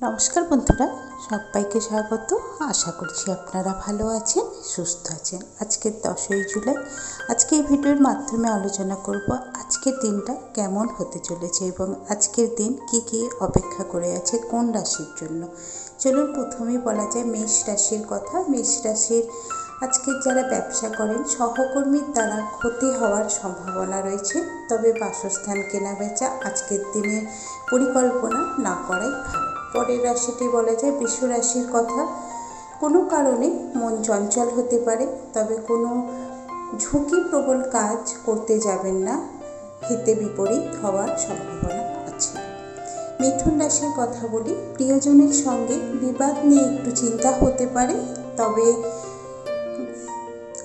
নমস্কার বন্ধুরা, সবাইকে স্বাগত। আশা করছি আপনারা ভালো আছেন, সুস্থ আছেন। আজকের দশই জুলাই। আজকে এই ভিডিওর মাধ্যমে আলোচনা করব আজকের দিনটা কেমন হতে চলেছে এবং আজকের দিন কি কি অপেক্ষা করে আছে কোন রাশির জন্য। চলুন প্রথমেই বলা যায় মেষ রাশির কথা। মেষ রাশির আজকে যারা ব্যবসা করেন, সহকর্মীর দ্বারা ক্ষতি হওয়ার সম্ভাবনা রয়েছে। তবে বাসস্থান কেনা বেচা আজকের দিনে পরিকল্পনা না করাই ভালো। পরের রাশিটি বলা যায় বিশ্ব রাশির কথা। কোনো কারণে মন চঞ্চল হতে পারে, তবে কোনো ঝুঁকি প্রবল কাজ করতে যাবেন না। হিতে বিপরীত হওয়ার সম্ভাবনা আছে। মিথুন রাশির কথা বলি, প্রিয়জনের সঙ্গে বিবাদ নিয়ে একটু চিন্তা হতে পারে, তবে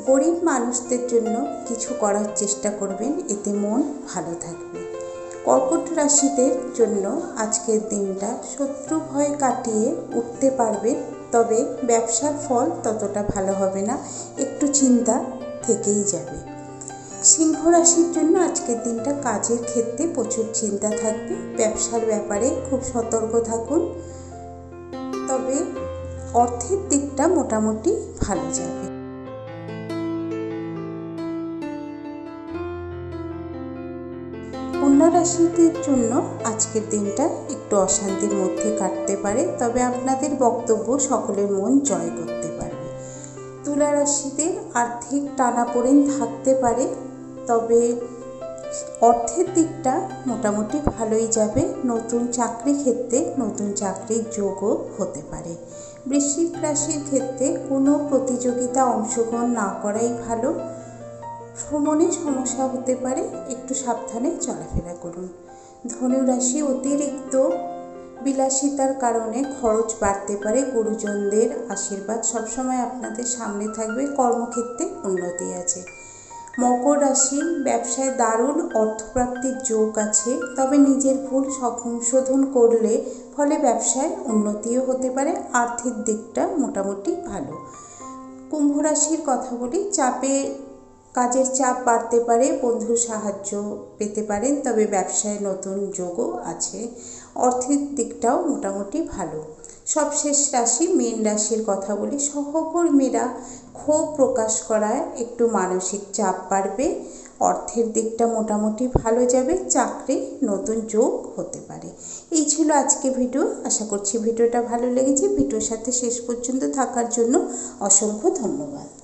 গরিব মানুষদের জন্য কিছু করার চেষ্টা করবেন, এতে মন ভালো থাকবে। কর্কট রাশিদের জন্য আজকের দিনটা শত্রু ভয় কাটিয়ে উঠতে পারবেন তবে ব্যবসার ফল ততটা ভালো হবে না, একটু চিন্তা থেকেই যাবে। সিংহ রাশির জন্য আজকের দিনটা কাজের ক্ষেত্রে প্রচুর চিন্তা থাকবে, ব্যবসার ব্যাপারে খুব সতর্ক থাকুন, তবে অর্থের দিকটা মোটামুটি ভালো যাবে। রাশিদের জন্য আজকের দিনটা একটু অশান্তির মধ্যে কাটতে পারে, তবে আপনাদের বক্তব্য সকলের মন জয় করতে পারবে। তুলা রাশিদের আর্থিক টানাপোড়েন থাকতে পারে, তবে অর্থের দিকটা মোটামুটি ভালোই যাবে। নতুন চাকরি ক্ষেত্রে নতুন চাকরির যোগও হতে পারে। বৃশ্চিক রাশির ক্ষেত্রে কোনো প্রতিযোগিতা অংশগ্রহণ না করাই ভালো। ভ্রমণে সমস্যা হতে পারে, একটু সাবধানে চলাফেরা করুন। ধনুরাশি অতিরিক্ত বিলাসিতার কারণে খরচ বাড়তে পারে, গুরুজনদের আশীর্বাদ সবসময় আপনাদের সামনে থাকবে, কর্মক্ষেত্রে উন্নতি আছে। মকর রাশি, ব্যবসায় দারুণ অর্থপ্রাপ্তির যোগ আছে, তবে নিজের ভুল সংশোধন করলে ফলে ব্যবসায় উন্নতিও হতে পারে, আর্থিক দিকটা মোটামুটি ভালো। কুম্ভ রাশির কথা বলি চাপে কাজের চাপ বাড়তে পারে, বন্ধুর সাহায্য পেতে পারেন, তবে ব্যবসায় নতুন যোগও আছে। অর্থের দিকটাও মোটামুটি ভালো। সবশেষ রাশি মীন রাশির কথা বলি। সহকর্মীরা ক্ষোভ প্রকাশ করায় একটু মানসিক চাপ বাড়বে। অর্থের দিকটা মোটামুটি ভালো যাবে, চাকরি নতুন যোগ হতে পারে। এই ছিল আজকে ভিডিও। আশা করছি ভিডিওটা ভালো লেগেছে। ভিডিওর সাথে শেষ পর্যন্ত থাকার জন্য অসংখ্য ধন্যবাদ।